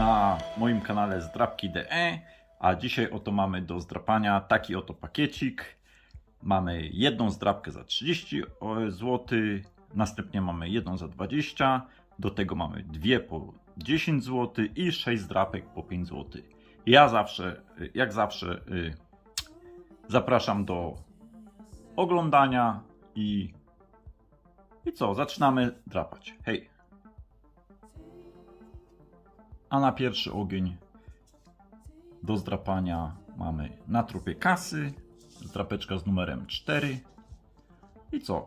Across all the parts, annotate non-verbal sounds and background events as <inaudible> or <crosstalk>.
na moim kanale Zdrapki.de A dzisiaj oto mamy do zdrapania taki oto pakiecik Mamy jedną zdrapkę za 30 zł Następnie mamy jedną za 20 Do tego mamy dwie po 10 zł I 6 zdrapek po 5 zł Ja zawsze, jak zawsze y, Zapraszam do oglądania i i co, zaczynamy drapać. Hej. A na pierwszy ogień do zdrapania mamy na trupie kasy, zdrapeczka z numerem 4. I co?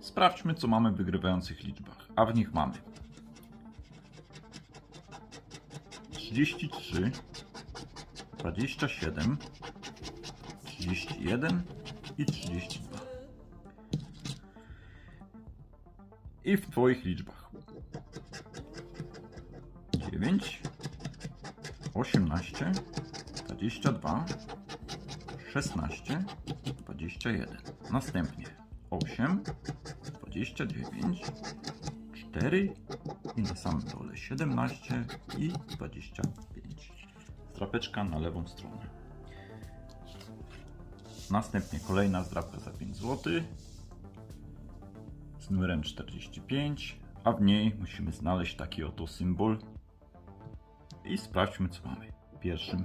Sprawdźmy, co mamy w wygrywających liczbach. A w nich mamy 33, 27, 31 i 32. I w Twoich liczbach 9, 18, 22, 16, 21. Następnie 8, 29, 4 i na samym dole 17 i 25. Strapeczka na lewą stronę. Następnie kolejna zdrapka za 5 zł z numerem 45, a w niej musimy znaleźć taki oto symbol i sprawdźmy co mamy. Pierwszym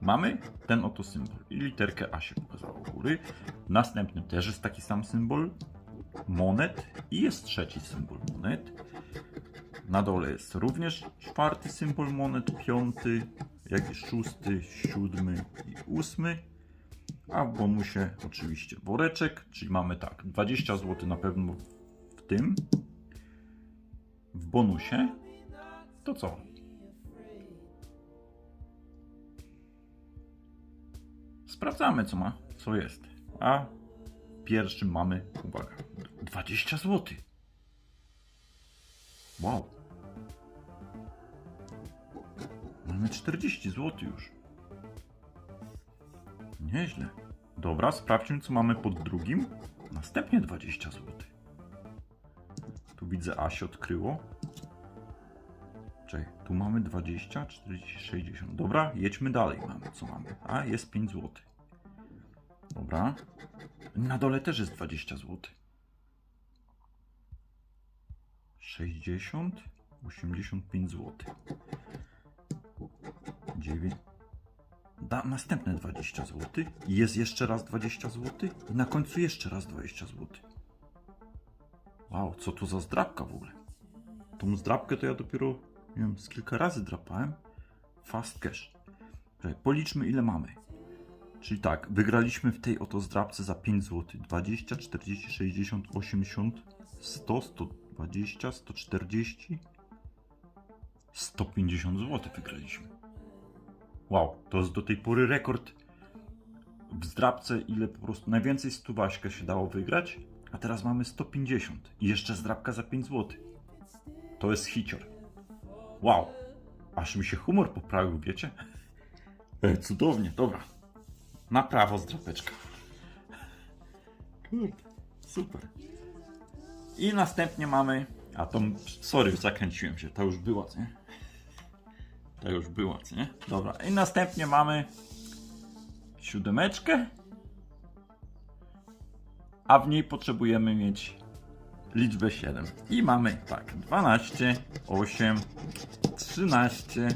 mamy ten oto symbol i literkę A się pokazało u góry. Następnym też jest taki sam symbol monet i jest trzeci symbol monet. Na dole jest również czwarty symbol monet, piąty, jak i szósty, siódmy i ósmy. A w bonusie oczywiście woreczek, czyli mamy tak, 20 zł na pewno w tym. W bonusie to co? Sprawdzamy co ma, co jest. A pierwszym mamy, uwaga, 20 zł. Wow. Mamy 40 zł już. Nieźle. Dobra, sprawdźmy co mamy pod drugim. Następnie 20 zł. Tu widzę A się odkryło. Czekaj, tu mamy 20, 40, 60. Dobra, jedźmy dalej. Mamy co mamy. A jest 5 zł. Dobra. Na dole też jest 20 zł. 60, 85 zł. 9, da następne 20 zł. Jest jeszcze raz 20 zł. I na końcu jeszcze raz 20 zł. Wow, co tu za zdrapka w ogóle? Tą zdrapkę to ja dopiero, nie wiem, z kilka razy drapałem. Fast cash. Policzmy ile mamy. Czyli tak, wygraliśmy w tej oto zdrapce za 5 zł. 20, 40, 60, 80, 100, 120, 140, 150 zł wygraliśmy. Wow, to jest do tej pory rekord w zdrabce, ile po prostu najwięcej stuwaśkę się dało wygrać, a teraz mamy 150 i jeszcze zdrabka za 5 zł. To jest hicior. Wow, aż mi się humor poprawił, wiecie? <laughs> E, cudownie, dobra. Na prawo zdrapeczka. Kurde, super. I następnie mamy, a to, sorry, zakręciłem się, to już była, nie? To już było, co nie? Dobra, i następnie mamy siódemeczkę, a w niej potrzebujemy mieć liczbę 7. I mamy tak, 12, 8, 13,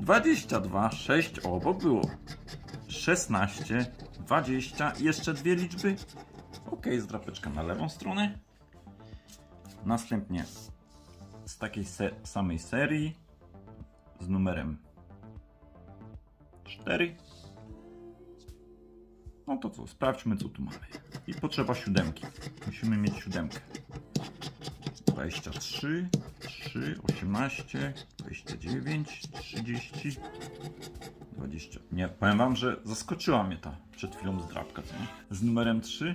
22, 6, o, bo było 16, 20 i jeszcze dwie liczby. Ok, zdrapeczka na lewą stronę. Następnie z takiej se samej serii z numerem 4. No to co, sprawdźmy co tu mamy. I potrzeba siódemki. Musimy mieć siódemkę. 23, 3, 18, 29, 30, 20. Nie, powiem wam, że zaskoczyła mnie ta przed chwilą zdrabka, co nie? Z numerem 3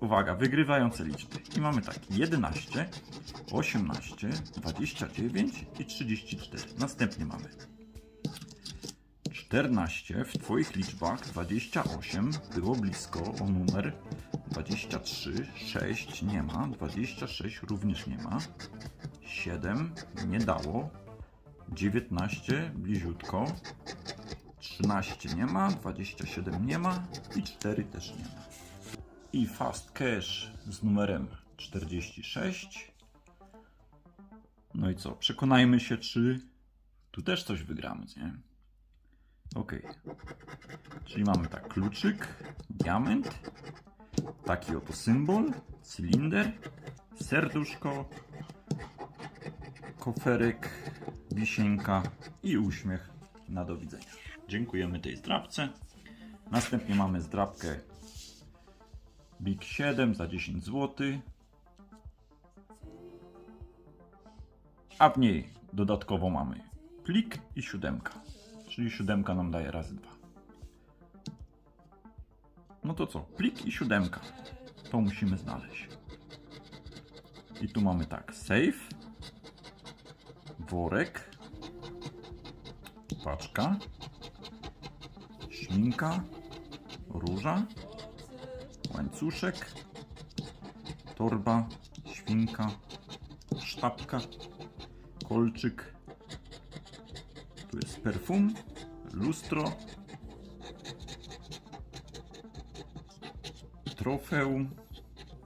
Uwaga, wygrywające liczby. I mamy tak, 11, 18, 29 i 34. Następnie mamy 14, w Twoich liczbach 28, było blisko o numer 23, 6 nie ma, 26 również nie ma, 7 nie dało. 19 bliziutko. 13 nie ma, 27 nie ma i 4 też nie ma. I fast cash z numerem 46. No i co? Przekonajmy się, czy tu też coś wygramy, nie? Ok. Czyli mamy tak, kluczyk, diament, taki oto symbol, cylinder, serduszko, koferek, wisienka i uśmiech na do widzenia. Dziękujemy tej zdrabce. Następnie mamy zdrabkę Big 7 za 10 zł. A w niej dodatkowo mamy plik i siódemka. Czyli siódemka nam daje razy dwa. No to co? Plik i siódemka. To musimy znaleźć. I tu mamy tak, safe, worek, paczka, śminka, róża, łańcuszek, torba, świnka, sztabka, kolczyk, tu jest perfum, lustro, trofeum,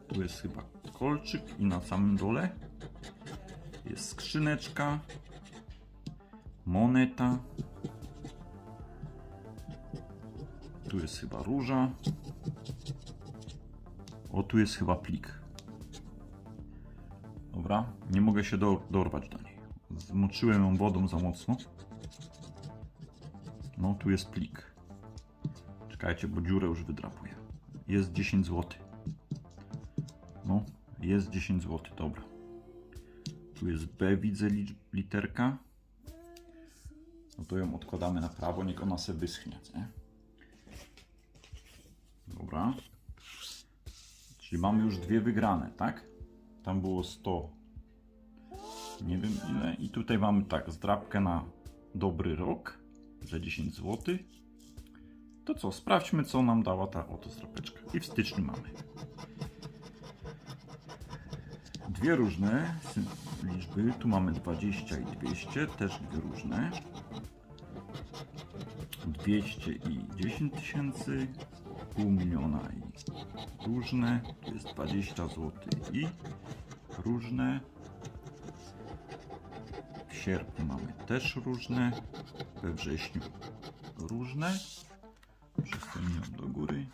tu jest chyba kolczyk i na samym dole jest skrzyneczka, moneta, tu jest chyba róża, o tu jest chyba plik. Dobra, nie mogę się do, dorwać do niej. Zmoczyłem ją wodą za mocno. No, tu jest plik. Czekajcie, bo dziurę już wydrapuję. Jest 10 zł. No, jest 10 zł, dobra. Tu jest B, widzę literka. No to ją odkładamy na prawo, niech ona se wyschnie, nie? Dobra. Czyli mamy już dwie wygrane, tak? Tam było 100. Nie wiem ile. I tutaj mamy tak, zdrabkę na dobry rok za 10 zł. To co, sprawdźmy co nam dała ta oto zdrapeczka. I w styczniu mamy. Dwie różne liczby. Tu mamy 20 i 200, też dwie różne. 200 i 10 tysięcy, pół miliona i różne. Tu jest 20 zł i różne. W sierpniu mamy też różne. We wrześniu różne. Przestawiam do góry.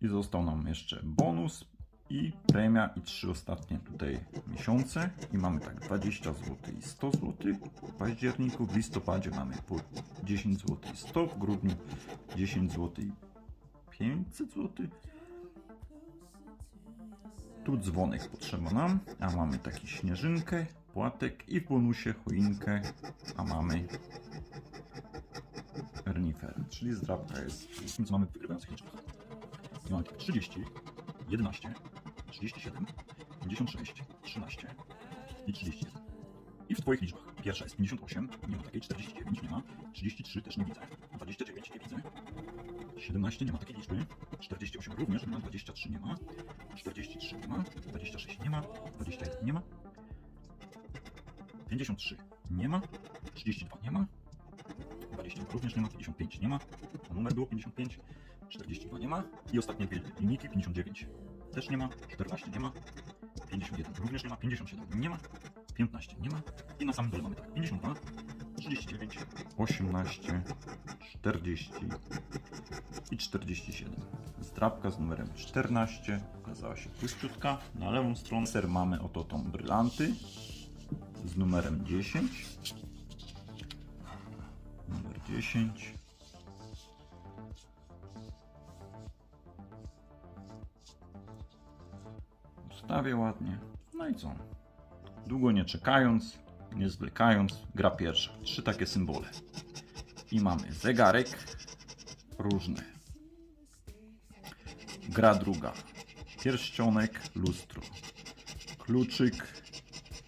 I został nam jeszcze bonus i premia i trzy ostatnie tutaj miesiące. I mamy tak 20 zł i 100 zł w październiku, w listopadzie mamy po 10 zł i 100, w grudniu 10 zł i 500 zł. Tu dzwonek potrzeba nam, a mamy taki śnieżynkę, płatek i w bonusie choinkę, a mamy renifer, czyli zdrabka jest. Co mamy wygrywających liczbach? Tak 30, 11, 37, 56, 13 i 31. I w Twoich liczbach pierwsza jest 58, nie ma takiej, 49 nie ma, 33 też nie widzę, 29 nie widzę, 17 nie ma takiej liczby, 48 również nie ma, 23 nie ma, 43 nie ma, 26 nie ma, 21 nie ma, 53 nie ma, 32 nie ma, 20 również nie ma, 55 nie ma, a numer było 55, 42 nie ma i ostatnie dwie linijki 59 też nie ma, 14 nie ma, 51 również nie ma, 57 nie ma, 15 nie ma i na samym dole mamy tak 52, 39, 18, 40 i 47. Zdrabka z numerem 14 okazała się puściutka. Na lewą stronę ser mamy oto tą brylanty z numerem 10. 10. Ustawię ładnie. No i co? Długo nie czekając, nie zwlekając, gra pierwsza. Trzy takie symbole. I mamy zegarek, różne. Gra druga. Pierścionek, lustro. Kluczyk,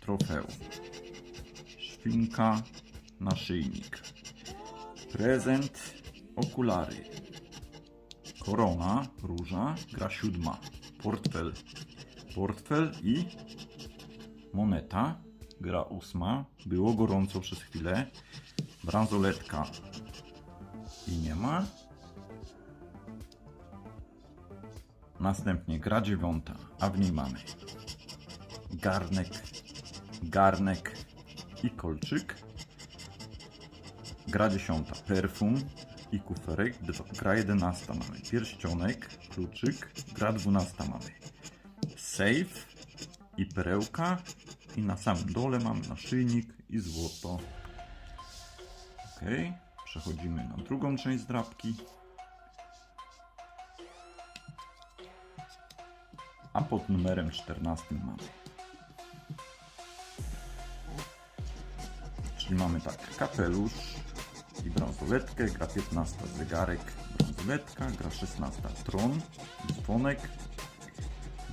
trofeum. Świnka, naszyjnik. Prezent, okulary. Korona, róża, gra siódma. Portfel, portfel i moneta. Gra ósma. Było gorąco przez chwilę. Bransoletka i nie ma. Następnie gra dziewiąta, a w niej mamy garnek, garnek i kolczyk. Gra dziesiąta, perfum i kuferek. Gra jedenasta mamy pierścionek, kluczyk. Gra dwunasta mamy safe i perełka. I na samym dole mamy naszyjnik i złoto. Ok, przechodzimy na drugą część zdrabki. A pod numerem 14 mamy. Czyli mamy tak, kapelusz i bransoletkę, gra 15 zegarek, bransoletka, gra 16 tron, dzwonek,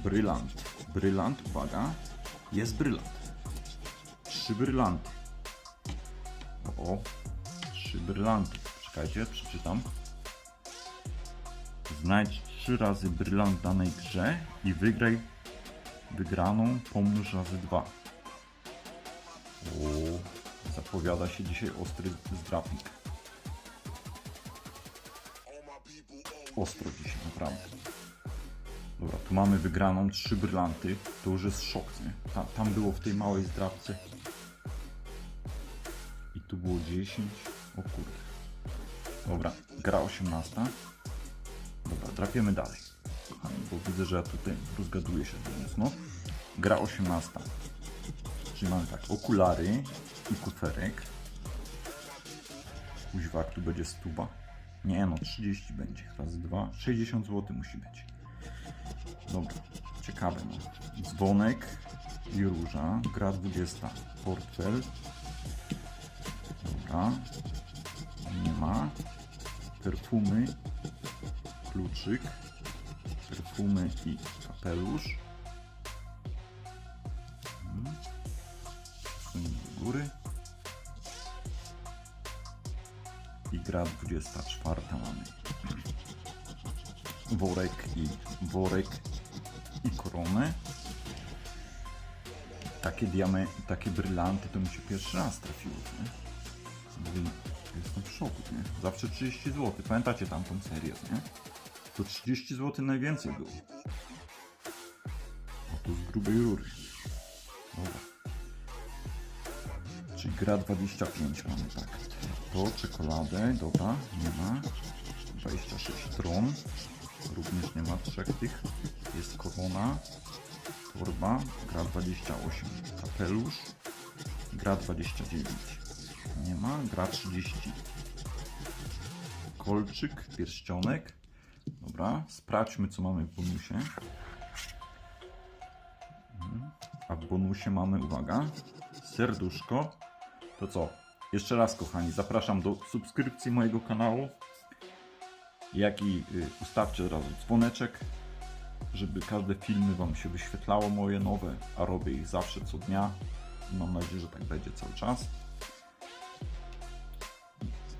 brylant. Brylant, uwaga, jest brylant. Trzy brylanty. O, trzy brylanty. Czekajcie, przeczytam. Znajdź trzy razy brylant w danej grze i wygraj wygraną pomnóż razy dwa. O, zapowiada się dzisiaj ostry zdrapnik. Ostro dzisiaj, naprawdę. Dobra, tu mamy wygraną trzy brylanty. To już jest szok, nie? Ta, tam było w tej małej zdrabce. I tu było 10. O kurde. Dobra, gra 18. Dobra, trafiamy dalej. Kochani, bo widzę, że ja tutaj rozgaduję się mocno. Gra 18. Czyli mamy tak, okulary i kuferek. Kuźwak, tu będzie stuba. Nie no, 30 będzie. Raz, dwa, 60 zł musi być. Dobra, ciekawe no. Dzwonek i róża. Gra 20. Portfel. Dobra. Nie ma. Perfumy. Kluczyk. Perfumy i kapelusz. Mhm. Przesuńmy do góry. Gra 24 mamy. Worek i worek i koronę. Takie diamy, takie brylanty to mi się pierwszy raz trafiło, nie? Jestem w szoku, nie? Zawsze 30 zł. Pamiętacie tamtą serię, nie? To 30 zł najwięcej było. A tu z grubej rury. Dobra. Czyli gra 25 mamy, tak. To czekoladę, dobra, nie ma. 26 tron. Również nie ma trzech tych. Jest korona. Torba. Gra 28. Kapelusz. Gra 29. Nie ma. Gra 30. Kolczyk, pierścionek. Dobra, sprawdźmy co mamy w bonusie. Mhm. A w bonusie mamy, uwaga, serduszko. To co? Jeszcze raz, kochani, zapraszam do subskrypcji mojego kanału. Jak i y, ustawcie od razu dzwoneczek, żeby każde filmy Wam się wyświetlało moje nowe, a robię ich zawsze co dnia. Mam nadzieję, że tak będzie cały czas.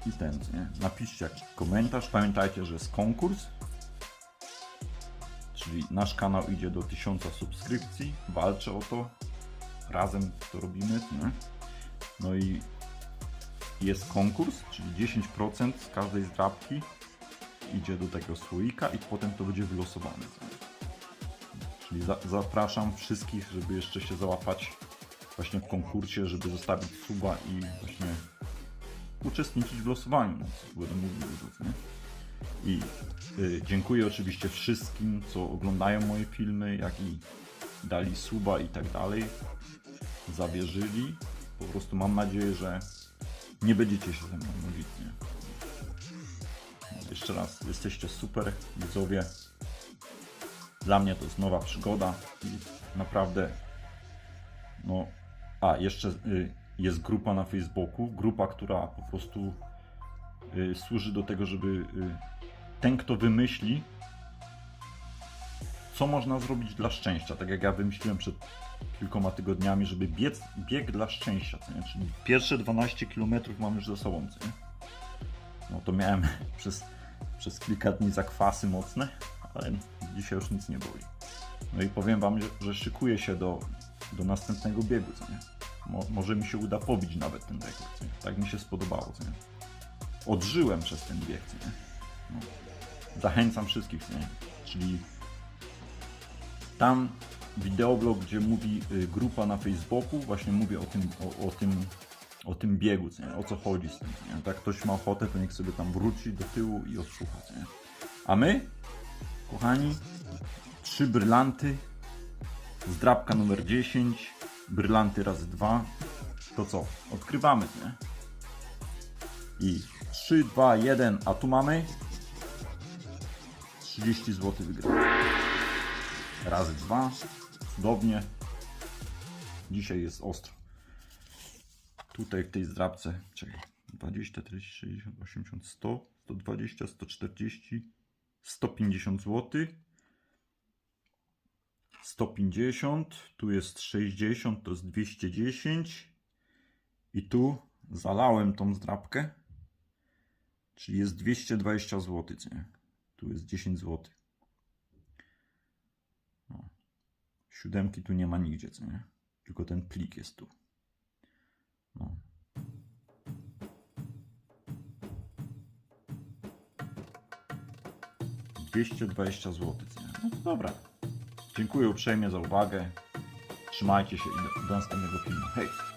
I ten, nie? Napiszcie jakiś komentarz. Pamiętajcie, że jest konkurs. Czyli nasz kanał idzie do 1000 subskrypcji. Walczę o to. Razem to robimy. Nie? No i jest konkurs, czyli 10% z każdej zdrabki idzie do tego słoika i potem to będzie wylosowane. Czyli za, zapraszam wszystkich, żeby jeszcze się załapać właśnie w konkursie, żeby zostawić suba i właśnie uczestniczyć w losowaniu. No, co będę mówił, nie? I y, dziękuję oczywiście wszystkim, co oglądają moje filmy, jak i dali suba i tak dalej. Zawierzyli. Po prostu mam nadzieję, że nie będziecie się ze mną nudzić. Nie? Jeszcze raz, jesteście super widzowie. Dla mnie to jest nowa przygoda i naprawdę no a jeszcze y, jest grupa na Facebooku, grupa, która po prostu y, służy do tego, żeby y, ten, kto wymyśli, co można zrobić dla szczęścia. Tak jak ja wymyśliłem przed kilkoma tygodniami, żeby biec, bieg dla szczęścia. Co nie? Czyli pierwsze 12 km mam już za sobą. Co nie? No to miałem <laughs> przez, przez kilka dni zakwasy mocne, ale dzisiaj już nic nie boli. No i powiem wam, że, że szykuję się do, do następnego biegu, co nie? Mo, może mi się uda pobić nawet ten rekord, co nie? Tak mi się spodobało, co nie? Odżyłem przez ten bieg, co nie? No. Zachęcam wszystkich, co nie? Czyli tam wideoblog, gdzie mówi y, grupa na Facebooku, właśnie mówi o tym, o, o tym, o tym biegu, co nie? o co chodzi z tym. Nie? Tak ktoś ma ochotę, to niech sobie tam wróci do tyłu i odsłucha. co Nie? A my, kochani, trzy brylanty, zdrabka numer 10, brylanty razy dwa. To co? Odkrywamy, nie? I 3, 2, 1, a tu mamy 30 zł wygrane. Razy dwa, cudownie. Dzisiaj jest ostro. Tutaj w tej zdrabce, czekaj, 20, 40, 60, 80, 100, 120, 140, 150 zł. 150, tu jest 60, to jest 210 i tu zalałem tą zdrabkę, czyli jest 220 zł, nie? Tu jest 10 zł. No. Siódemki tu nie ma nigdzie, co nie? Tylko ten plik jest tu. No. Dwieście dwadzieścia nie? No dobra. Dziękuję uprzejmie za uwagę. Trzymajcie się i do, do następnego filmu. Hej!